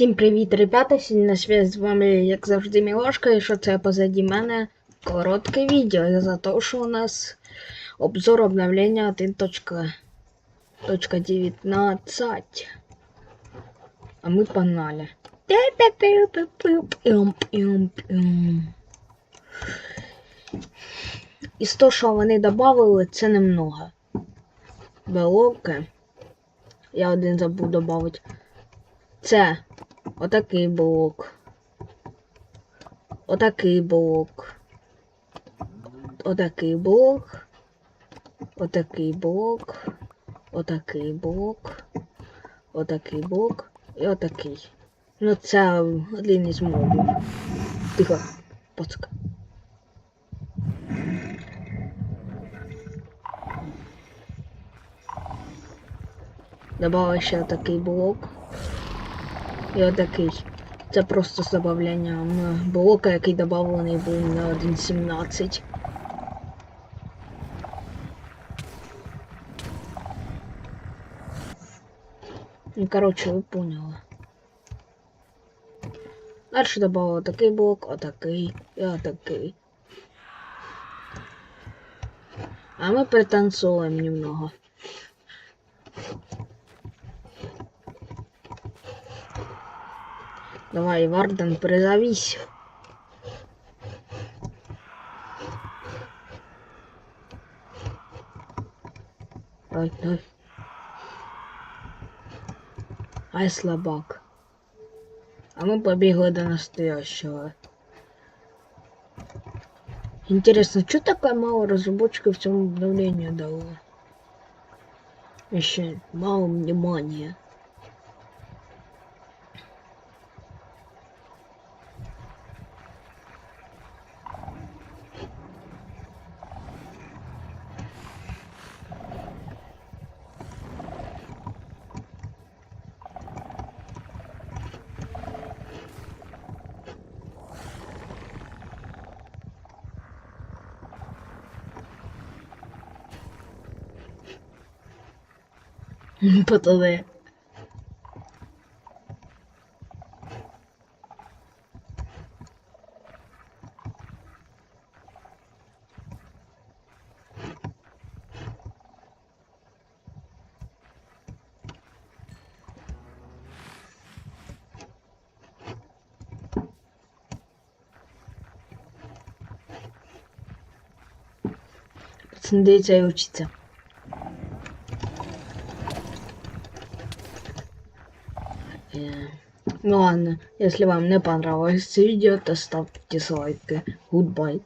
Всім привіт, ребята! Сьогодні на связь з вами, як завжди, Мілошка, і що це позаді мене коротке відео за те, що у нас обзор обновлення 1.19. А ми погнали. Із того, що вони додали, це немного. Белоки. Я один забув додати. Це отакий блок. Отакий блок. Отакий блок. Отакий блок. Отакий блок. Отакий блок. І отакий. Ну це один із мобів. Тихо, пацка. Добавив ще такий блок. І отакий. Це просто з добавленням блока, який додавлений був на 1.17. Ну, короче, ви поняли. Дальше добавил такий блок, отакий і отакий. А мы пританцуем немного. Давай, Варден, призовись. Давай, давай. Ай, слабак. А мы побегли до настоящего. Интересно, что такое мало разработчиков в цьому обновлении дало? Еще мало внимания. Пацаны. Пацаны, дивіться і учиться. Э, Ну ладно, если вам не понравилось видео, то ставьте лайки. Goodbye.